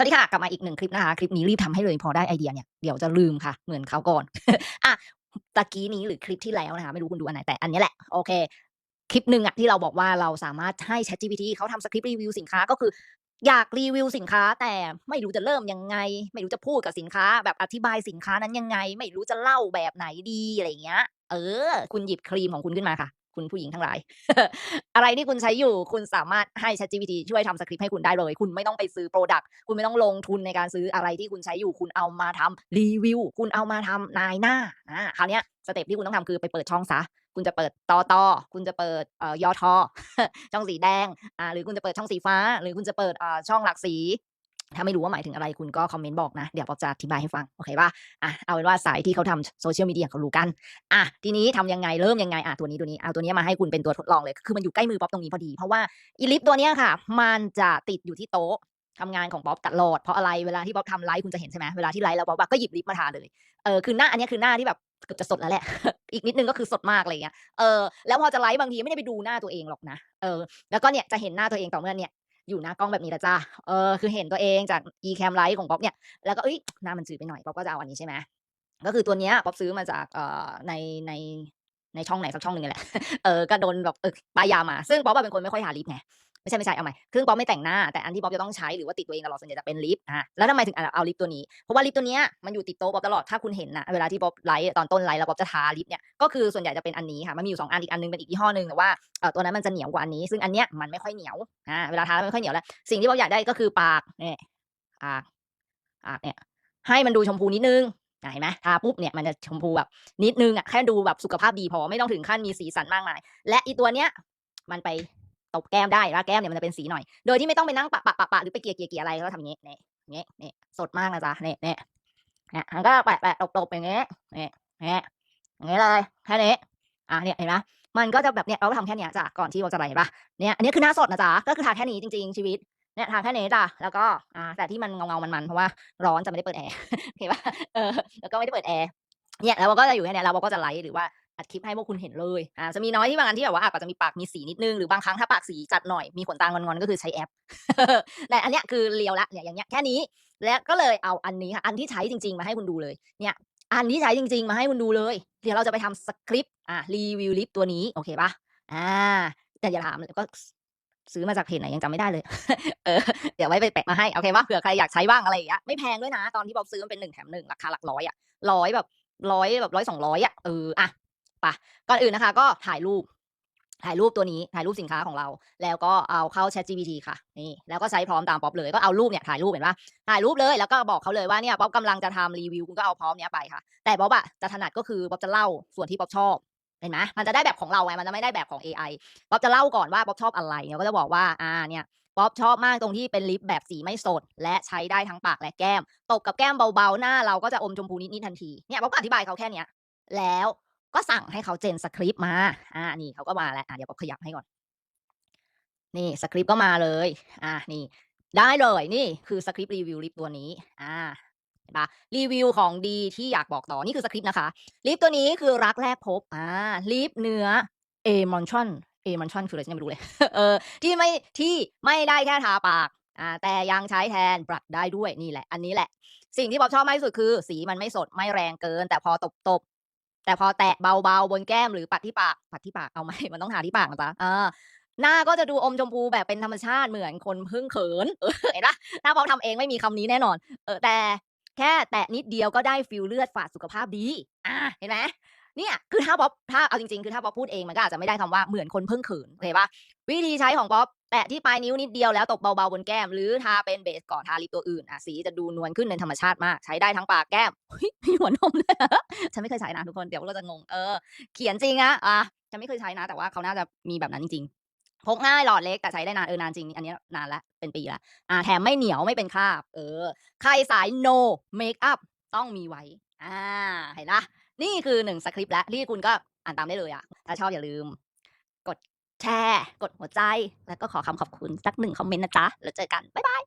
สวัสดีค่ะ กลับมาอีกหนึ่งคลิปนะคะ คลิปนี้รีบทำให้เลยพอได้ไอเดียเนี่ย เดี๋ยวจะลืมค่ะ เหมือนคราวก่อน อะ ตะกี้นี้หรือคลิปที่แล้วนะคะ ไม่รู้คุณดูอันไหนแต่อันนี้แหละ โอเค คลิปหนึ่งอะที่เราบอกว่าเราสามารถให้ ChatGPT เขาทำสคริปต์รีวิวสินค้าก็คืออยากรีวิวสินค้าแต่ไม่รู้จะเริ่มยังไง ไม่รู้จะพูดกับสินค้า แบบอธิบายสินค้านั้นยังไง ไม่รู้จะเล่าแบบไหนดีอะไรเงี้ย เออ คุณหยิบครีมของคุณขึ้นมาค่ะ คุณผู้หญิงทั้งหลาย อะไรที่คุณใช้อยู่คุณสามารถให้ ChatGPT ช่วยทำสคริปต์ให้คุณได้เลย คุณไม่ต้องไปซื้อพรดักต์คุณไม่ต้องลงทุนในการซื้ออะไรที่คุณใช้อยู่ คุณเอามาทำรีวิว คุณเอามาทำนายหน้าอ่าคราวเนี้ยสเต็ปที่คุณต้องทำคือไปเปิดช่องเสียคุณจะเปิดตอตอ.คุณจะเปิดเอ่อยอท.ช่องสีแดงอ่าหรือคุณจะเปิดช่องสีฟ้า หรือคุณจะเปิดเอ่าช่องหลากสี ถ้าไม่รู้ว่าหมายถึงอะไรคุณก็คอมเมนต์บอกนะ เดี๋ยวป๊อปจะอธิบายให้ฟัง โอเคเปล่า?อะเอาเป็นว่าสายที่เขาทำ Social Media เขารู้กัน อะ ทีนี้ทำยังไงเริ่มยังไง อะ ตัวนี้ตัวนี้เอาตัวนี้มาให้คุณเป็นตัวทดลองเลย คือมันอยู่ใกล้มือป๊อปตรงนี้พอดี เพราะว่าอีลิปตัวเนี้ยค่ะ มันจะติดอยู่ที่โต๊ะทำงานของป๊อปตลอดเพราะอะไรเวลาที่ป๊อปทำไลฟ์คุณจะเห็นใช่ไหมเวลาที่ไลฟ์แล้วป๊อปก็หยิบลิปมาทาเลยเออคือหน้าอันนี้คือหน้าที่แบบเกือบจะสดแล้วแหละ อีกนิดนึงก็คือสดมากอะไรอย่างเงี้ย เออ แล้วพอจะไลฟ์บางทีไม่ได้ไปดูหน้าตัวเองหรอกนะ เออ แล้วก็เนี่ยจะเห็นหน้าตัวเองต่อเมื่อเนี่ย อยู่หน้ากล้องแบบนี้แหละจ้าเออคือเห็นตัวเองจาก eCam light ของป๊อปเนี่ย แล้วก็เอ้ยหน้ามันจืดไปหน่อยป๊อปก็จะเอาอันนี้ใช่ไหมก็คือตัวเนี้ยป๊อปซื้อมาจากเอ่อในในในช่องไหนสักช่องหนึ่งนี่แหละ เออก็โดนแบบเออป้ายยามา ซึ่งป๊อปเป็นคนไม่ค่อยทาลิปไง ไม่ใช่ๆเอาใหม่ซึ่งป๊อปไม่แต่งหน้าแต่อันที่ป๊อปจะต้องใช้หรือว่าติดตัวเองตลอดส่วนใหญ่จะเป็นลิปอ่าแล้วทำไมถึงเอาลิปตัวนี้เพราะว่าลิปตัวเนี้ยมันอยู่ติดโต๊ะป๊อปตลอดถ้าคุณเห็นนะเวลาที่ป๊อปไลฟ์ตอนต้นไลฟ์แล้วป๊อปจะทาลิปเนี่ยก็คือส่วนใหญ่จะเป็นอันนี้ค่ะมันมีอยู่2อันอีกอันหนึ่งเป็นอีกยี่ห้อหนึ่งแต่ว่าเอ่อตัวนั้นมันจะเหนียวกว่าอันนี้ ซึ่งอันเนี้ยมันไม่ค่อยเหนียวอ่าเวลาทาแล้วไม่ค่อยเหนียวแล้วสิ่งที่ป๊อปอยากได้ก็คือปากนี่ปากปากเนี่ยให้มันดูชมพูนิดนึงเห็นไหมทาปุ๊บเนี่ยมันจะชมพูแบบนิดนึงอะแค่ดูแบบสุขภาพดีพอไม่ต้องถึงขั้นมีสีสันมากมาย และอีตัวเนี้ยมันไป ตบแก้มได้แล้วแก้มเนี่ยมันจะเป็นสีหน่อย โดยที่ไม่ต้องไปนั่งปะๆๆๆหรือไปเกลี่ยๆๆอะไรก็ทำอย่างงี้เนี่อย่างงี้นี่ยสดมากนะจ๊ะเนี่ยเนี่ยเนี่ยมันก็แปะๆตบๆอย่างเงี้ยเนี่ยเนี่ยอย่างเงี้ยเลยแค่นี้อาเนี่ยเห็นไหมมันก็จะแบบเนี้ยเราก็ทำแค่เนี้ยจ้ะก่อนที่เราจะไลฟ์เห็นปล่าเนี่ยอันนี้คือหน้าสดนะจ๊ะก็คือทาแค่นี้จริง ๆชีวิตเนี่ยทาแค่นี้จ้ะแล้วก็อ่าแต่ที่มันเงาๆมันๆเพราะว่าร้อนจะไม่ได้เปิดแอร์โอเคปล่าเออแล้วก็ไม่ได้เปิดแอร์เนี่ยแล้วเราก็จะอยู่แค่นี้เราก็จะไลฟ์หรือว่า อัดคลิปให้พวกคุณเห็นเลยอ่าจะมีน้อยที่บางอันที่แบบว่าอาก็จะมีปากมีสีนิดนึงหรือบางครั้งถ้าปากสีจัดหน่อยมีขนตางอนๆก็คือใช้แอปแต่อันเนี้ยคือเรียวล้วเนี่ยอย่างเงี้ยแค่นี้แล้วก็เลยเอาอันนี้ค่ะอันที่ใช้จริง ๆ มาให้คุณดูเลยเนี่ยอันที่ใช้จริง ๆ มาให้คุณดูเลย เดี๋ยวเราจะไปทำสคริปต์อ่ารีวิวลิปตัวนี้โอเคเปล่าอาแต่อย่าถามเลยก็ซื้อมาจากเพจไหนยังจำไม่ได้เลย เออ เดี๋ยวไว้ไปแปะมาให้ โอเคเปล่าเผื่อใครอยากใช้บ้างอะไรอย่างเงี้ย ไม่แพงด้วยนะ ตอนที่ป๊อปซื้อมันเป็น1แถม1ราคาหลักร้อยอะ100แบบ100แบบ100-200อะเอออะ ไปก่อนอื่นนะคะ ก็ถ่ายรูป ถ่ายรูปตัวนี้ถ่ายรูปสินค้าของเรา แล้วก็เอาเข้า ChatGPT ค่ะนี่แล้วก็ใช้พร็อมตามป๊อปเลยก็เอารูปเนี่ยถ่ายรูปเห็นปล่าถ่ายรูปเลยแล้วก็บอกเขาเลยว่าเนี่ยป๊อปกำลังจะทำรีวิวคุณก็เอาพร็อมเนี้ยไปค่ะ แต่ป๊อปอะจะถนัดก็คือป๊อปจะเล่าส่วนที่ป๊อปชอบเห็นไหมมันจะได้แบบของเราไง มันจะไม่ได้แบบของเอไอป๊อปจะเล่าก่อนว่าป๊อปชอบอะไรเราก็จะบอกว่า อ่า เนี่ย ป๊อปชอบมากตรงที่เป็นลิปแบบสีไม่สด และใช้ได้ทั้งปากและแก้ม ตบกับแก้มเบาๆ หน้าเราก็จะอมชมพูนิดๆทันที เนี่ย ป๊อปก็อธิบายเขาแค่เนี้ย แล้ว ก็สั่งให้เขา gen สคริปต์มา อ่า นี่เขาก็มาแล้วอาเดี๋ยวป๊อปขยับให้ก่อน นี่สคริปต์ก็มาเลย อ่า นี่ ได้เลย นี่คือสคริปต์รีวิวลิปตัวนี้ อ่าเห็นปรีวิวของดีที่อยากบอกต่อ นี่คือสคริปต์นะคะ ลิปตัวนี้คือรักแรกพบ อ่า ลิปเนื้อ Emulsion Emulsion คืออะไรฉันไม่รู้เลย เออ ที่ไม่ ที่ไม่ได้แค่ทาปาก อ่า แต่ยังใช้แทนบลัชได้ด้วย นี่แหละ อันนี้แหละ สิ่งที่ป๊อปชอบมากที่สุดคือ สีมันไม่สด ไม่แรงเกิน แต่พอตบๆ แต่พอแตะเบาๆบนแก้มหรือปัดที่ปากปัดที่ปากเอาไหมมันต้องหาที่ปากนะจ๊ะเออหน้าก็จะดูอมชมพูแบบเป็นธรรมชาติเหมือนคนเพิ่งเขินเออเห็นปล่าถ้าป๊อปทำเองไม่มีคำนี้แน่นอน เออแต่แค่แตะนิดเดียวก็ได้ฟิลเลือดฝาดสุขภาพดีอาเห็นไหม เนี่ยคือถ้าป๊อปถ้าเอาจริงๆ คือถ้าป๊อปพูดเองมันก็อาจจะไม่ได้คำว่าเหมือนคนเพิ่งขินโอเคปล่าวิธีใช้ของป๊อปแตะที่ปลายนิ้วนิดเดียวแล้วตบเบาๆบนแก้ม หรือทาเป็นเบสก่อนทาลิปตัวอื่นอาสีจะดูนวลขึ้นเป็นธรรมชาติมาก ใช้ได้ทั้งปากแก้มเฮ้ยมีหัวนมด้วยฉันไม่เคยใช้นะทุกคนเดี๋ยวเราจะงงเออเขียนจริงนะอาฉันไม่เคยใช้นะ แต่ว่าเขาน่าจะมีแบบนั้นจริงๆพกง่ายหลอดเล็กแต่ใช้ได้นานเออนานจริงอันนี้นานล้วเป็นปีล้วอาแถมไม่เหนียวไม่เป็นคราบ เออ ใครสาย no เมกอัปต้องมีไว้อาเห็นล่า นี่คือหนึ่งสคริปต์แล้วที่คุณก็อ่านตามได้เลยอะถ้าชอบอย่าลืม กดแชร์ กดหัวใจ แล้วก็ขอคำขอบคุณสักหนึ่งคอมเมนต์นะจ๊ะ แล้วเจอกัน บ๊ายบาย